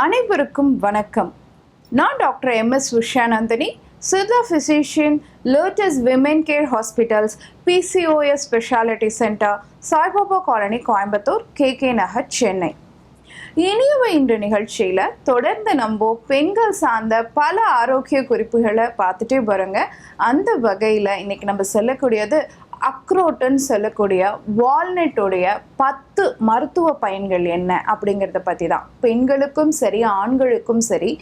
அனைவருக்கும் வணக்கம். நான் doctor M S Vishanandini Siddha physician லேட்டஸ் women care hospitals PCOS specialty centre Saibaba colony Coimbatore K K Nagar Chennai. இனியவை இன்று நிகழ்ச்சியில் தொடர்ந்து நம்ம பெண்கள் சார்ந்த பல ஆரோக்கிய குறிப்புகளை பார்த்துட்டே வரோங்க. அந்த வகையில் இன்றைக்கி நம்ம சொல்லக்கூடியது அக்ரோட்டுன்னு சொல்லக்கூடிய வால்நட்டுடைய பத்து மருத்துவ பயன்கள் என்ன அப்படிங்கிறத பற்றி தான் பெண்களுக்கும் சரி ஆண்களுக்கும் சரி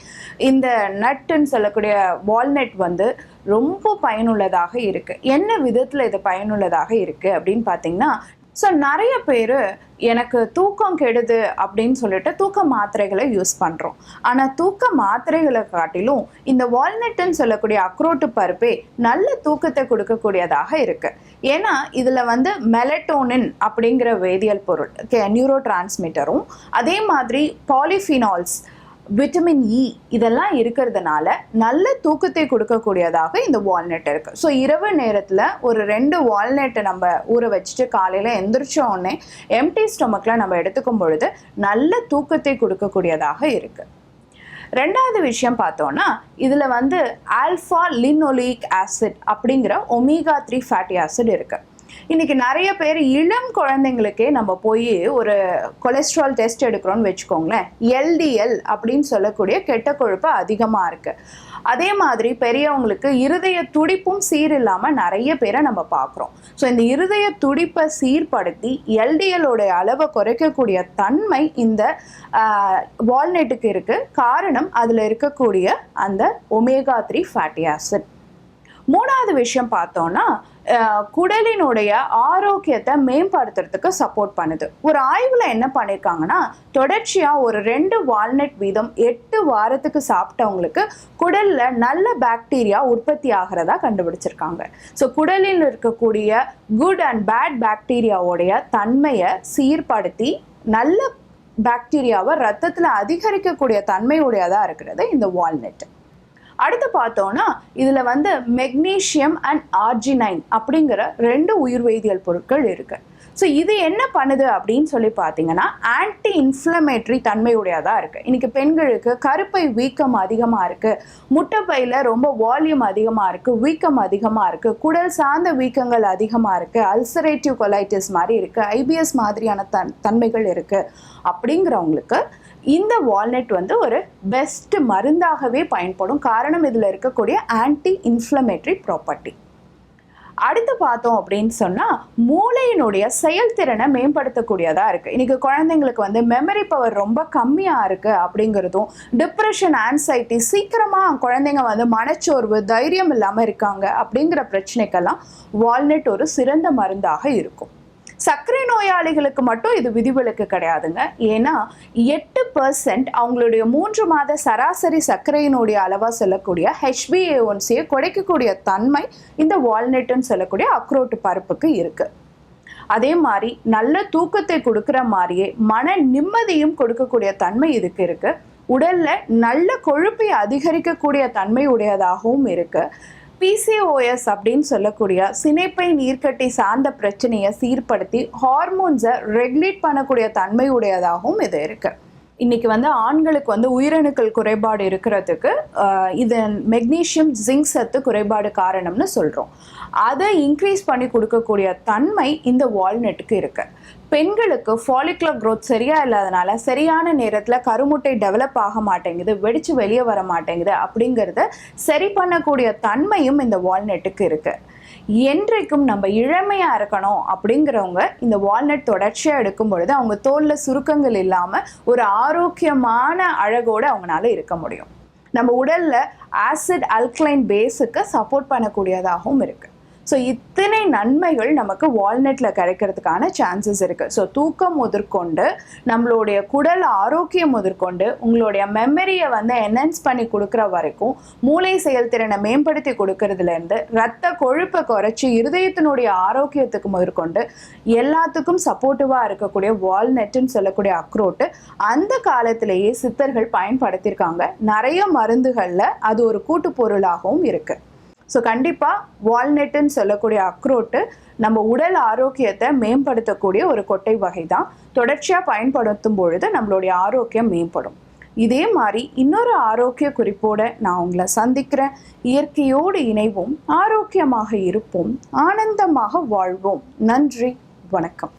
இந்த நட்டுன்னு சொல்லக்கூடிய வால்நட் வந்து ரொம்ப பயனுள்ளதாக இருக்குது என்ன விதத்தில் இது பயனுள்ளதாக இருக்குது அப்படின்னு பார்த்தீங்கன்னா ஸோ நிறைய பேர் எனக்கு தூக்கம் கெடுது அப்படின்னு சொல்லிட்டு தூக்க மாத்திரைகளை யூஸ் பண்ணுறோம் ஆனால் தூக்க மாத்திரைகளை காட்டிலும் இந்த வால்நட்டுன்னு சொல்லக்கூடிய அக்ரோட்டு பருப்பே நல்ல தூக்கத்தை கொடுக்கக்கூடியதாக இருக்குது ஏன்னா இதில் வந்து மெலட்டோனின் அப்படிங்கிற வேதியியல் பொருள் நியூரோ டிரான்ஸ்மிட்டரும் அதே மாதிரி பாலிஃபினால்ஸ் விட்டமின் இ இதெல்லாம் இருக்கிறதுனால நல்ல தூக்கத்தை கொடுக்கக்கூடியதாக இந்த வால்நட் இருக்குது ஸோ இரவு நேரத்தில் ஒரு ரெண்டு வால்நட்டை நம்ம ஊற வச்சுட்டு காலையில் எந்திரிச்ச உடனே எம்டி ஸ்டொமக்கில் நம்ம எடுத்துக்கும் பொழுது நல்ல தூக்கத்தை கொடுக்கக்கூடியதாக இருக்குது ரெண்டாவது விஷயம் பார்த்தோன்னா இதில் வந்து ஆல்ஃபா லினோலிக் ஆசிட் அப்படிங்கிற ஒமேகா த்ரீ ஃபேட்டி ஆசிட் இருக்குது இன்னைக்கு நிறைய பேர் இளம் குழந்தைங்களுக்கே நம்ம போய் ஒரு கொலஸ்ட்ரால் டெஸ்ட் எடுக்கிறோம்னு வச்சுக்கோங்களேன். எல்டிஎல் அப்படின்னு சொல்லக்கூடிய கெட்ட கொழுப்பு அதிகமாக இருக்கு. அதே மாதிரி பெரியவங்களுக்கு இருதய துடிப்பும் சீர் இல்லாமல் நிறைய பேரை நம்ம பார்க்குறோம். ஸோ இந்த இருதய துடிப்பை சீர்படுத்தி எல்டிஎலோடைய அளவை குறைக்கக்கூடிய தன்மை இந்த வால்நட்டுக்கு இருக்கு. காரணம் அதில் இருக்கக்கூடிய அந்த ஒமேகா த்ரீ ஃபேட்டி ஆசிட். மூணாவது விஷயம் பார்த்தோம்னா குடலினுடைய ஆரோக்கியத்தை மேம்படுத்துறதுக்கு சப்போர்ட் பண்ணுது. ஒரு ஆய்வில் என்ன பண்ணியிருக்காங்கன்னா தொடர்ச்சியாக ஒரு ரெண்டு வால்நட் வீதம் எட்டு வாரத்துக்கு சாப்பிட்டவங்களுக்கு குடலில் நல்ல பாக்டீரியா உற்பத்தி ஆகிறதா கண்டுபிடிச்சிருக்காங்க. ஸோ குடலில் இருக்கக்கூடிய குட் அண்ட் பேட் பாக்டீரியாவோடைய தன்மையை சீர்படுத்தி நல்ல பாக்டீரியாவை ரத்தத்தில் அதிகரிக்கக்கூடிய தன்மையுடையதாக இருக்கிறது இந்த வால்நட் அடுத்து பார்த்தோம்னா இதில் வந்து மெக்னீஷியம் அண்ட் ஆர்ஜினைன் அப்படிங்கிற ரெண்டு உயிர் வேதியியல் பொருட்கள் இருக்கு. ஸோ இது என்ன பண்ணுது அப்படின்னு சொல்லி பார்த்தீங்கன்னா ஆன்டி இன்ஃப்ளமேட்ரி தன்மையுடையதாக இருக்குது இன்றைக்கி பெண்களுக்கு கருப்பை வீக்கம் அதிகமாக இருக்குது முட்டைப்பையில் ரொம்ப வால்யூம் அதிகமாக இருக்குது வீக்கம் அதிகமாக இருக்குது குடல் சார்ந்த வீக்கங்கள் அதிகமாக இருக்குது அல்சரேட்டிவ் கொலைட்டிஸ் மாதிரி இருக்குது ஐபிஎஸ் மாதிரியான தன் தன்மைகள் இருக்குது அப்படிங்கிறவங்களுக்கு இந்த வால்நட் வந்து ஒரு பெஸ்ட் மருந்தாகவே பயன்படும். காரணம் இதில் இருக்கக்கூடிய ஆன்டி இன்ஃப்ளமேட்ரி ப்ராப்பர்ட்டி அடுத்து பார்த்தோம் அப்படின்னு சொன்னால் மூளையினுடைய செயல்திறனை மேம்படுத்தக்கூடியதாக இருக்குது இன்றைக்கி குழந்தைங்களுக்கு வந்து மெமரி பவர் ரொம்ப கம்மியாக இருக்குது அப்படிங்கிறதும் டிப்ரெஷன் ஆன்சைட்டி சீக்கிரமாக குழந்தைங்க வந்து மனச்சோர்வு தைரியம் இல்லாமல் இருக்காங்க அப்படிங்கிற பிரச்சனைக்கெல்லாம் வால்நட் ஒரு சிறந்த மருந்தாக இருக்கும். சர்க்கரை நோயாளிகளுக்கு மட்டும் இது விதிவிலக்கு கிடையாதுங்க. ஏன்னா எட்டு பர்சன்ட் அவங்களுடைய மூன்று மாத சராசரி சர்க்கரையினுடைய அளவாக சொல்லக்கூடிய ஹெச்பிஏ ஒன்சியை குறைக்கக்கூடிய தன்மை இந்த வால்நட்டுன்னு சொல்லக்கூடிய அக்ரோட்டு பருப்புக்கு இருக்குது அதே மாதிரி நல்ல தூக்கத்தை கொடுக்குற மாதிரியே மன நிம்மதியும் கொடுக்கக்கூடிய தன்மை இதுக்கு இருக்குது உடலில் நல்ல கொழுப்பை அதிகரிக்கக்கூடிய தன்மை உடையதாகவும் இருக்குது பிசிஓஎஸ் அப்படின்னு சொல்லக்கூடிய சினைப்பை நீர்க்கட்டி சார்ந்த பிரச்சனையை சீர்படுத்தி ஹார்மோன்ஸை ரெகுலேட் பண்ணக்கூடிய தன்மையுடையதாகவும் இது இருக்குது இன்னைக்கு வந்து ஆண்களுக்கு வந்து உயிரணுக்கள் குறைபாடு இருக்கிறதுக்கு இது மெக்னீஷியம் ஜிங்க் சத்து குறைபாடு காரணம்னு சொல்கிறோம் அதை இன்க்ரீஸ் பண்ணி கொடுக்கக்கூடிய தன்மை இந்த வால்நட்டுக்கு இருக்கு. பெண்களுக்கு ஃபாலிகுலர் க்ரோத் சரியா இல்லாதனால சரியான நேரத்தில் கருமுட்டை டெவலப் ஆக மாட்டேங்குது வெடிச்சு வெளியே வர மாட்டேங்குது அப்படிங்கிறத சரி பண்ணக்கூடிய தன்மையும் இந்த வால்நட்டுக்கு இருக்குது என்றைக்கும் நம்ம இளமையாக இருக்கணும் அப்படிங்கிறவங்க இந்த வால்நட் தொடர்ச்சியாக எடுக்கும் பொழுது அவங்க தோலில் சுருக்கங்கள் இல்லாமல் ஒரு ஆரோக்கியமான அழகோடு அவங்களால இருக்க முடியும். நம்ம உடலில் ஆசிட் அல்கலைன் பேஸுக்கு சப்போர்ட் பண்ணக்கூடியதாகவும் இருக்குது ஸோ இத்தனை நன்மைகள் நமக்கு வால்நட்டில் கிடைக்கிறதுக்கான சான்சஸ் இருக்குது ஸோ தூக்கம் முதற்கொண்டு நம்மளுடைய குடல் ஆரோக்கியம் முதற்கொண்டு உங்களுடைய மெமரியை வந்து என்ஹான்ஸ் பண்ணி கொடுக்குற வரைக்கும் மூளை செயல்திறனை மேம்படுத்தி கொடுக்கறதுலேருந்து ரத்த கொழுப்பை குறைச்சி இருதயத்தினுடைய ஆரோக்கியத்துக்கு முதற்கொண்டு எல்லாத்துக்கும் சப்போர்ட்டிவாக இருக்கக்கூடிய வால்நட்டுன்னு சொல்லக்கூடிய அக்ரோட்டு அந்த காலத்திலேயே சித்தர்கள் பயன்படுத்தியிருக்காங்க. நிறைய மருந்துகளில் அது ஒரு கூட்டு பொருளாகவும் இருக்குது ஸோ கண்டிப்பாக வால்நெட்டுன்னு சொல்லக்கூடிய அக்ரோட்டு நம்ம உடல் ஆரோக்கியத்தை மேம்படுத்தக்கூடிய ஒரு கொட்டை வகை தான் தொடர்ச்சியாக பயன்படுத்தும் பொழுது நம்மளுடைய ஆரோக்கியம் மேம்படும். இதே மாதிரி இன்னொரு ஆரோக்கிய குறிப்போடு நான் உங்களை சந்திக்கிறேன். இயற்கையோடு இணைவோம் ஆரோக்கியமாக இருப்போம் ஆனந்தமாக வாழ்வோம். நன்றி வணக்கம்.